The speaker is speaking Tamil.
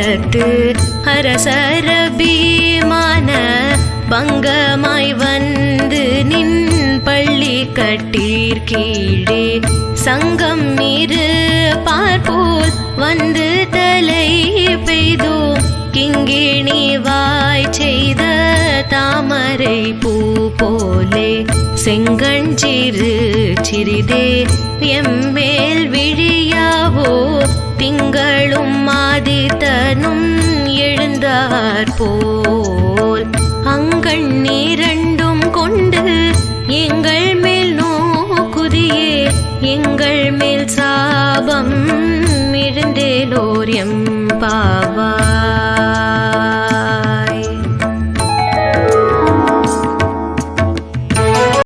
எடுத்து அரசரபீமான பங்கமாய் வந்து நின் பள்ளி கட்டீர் கீழே சங்கம் மீறு பார்ப்போல் வந்து தலை பெய்தோம் கிங்கிணி வாய் செய்த தாமரை பூ போலே செங்கஞ்சிறு சிறிதே எம்மேல் விழி திங்களும் எழுந்தார் போல். அங்கண் இரண்டும் கொண்டு எங்கள் மேல் நோக்குதியே எங்கள் மேல் சாபம் எழுந்தேலோர் எம் பாவா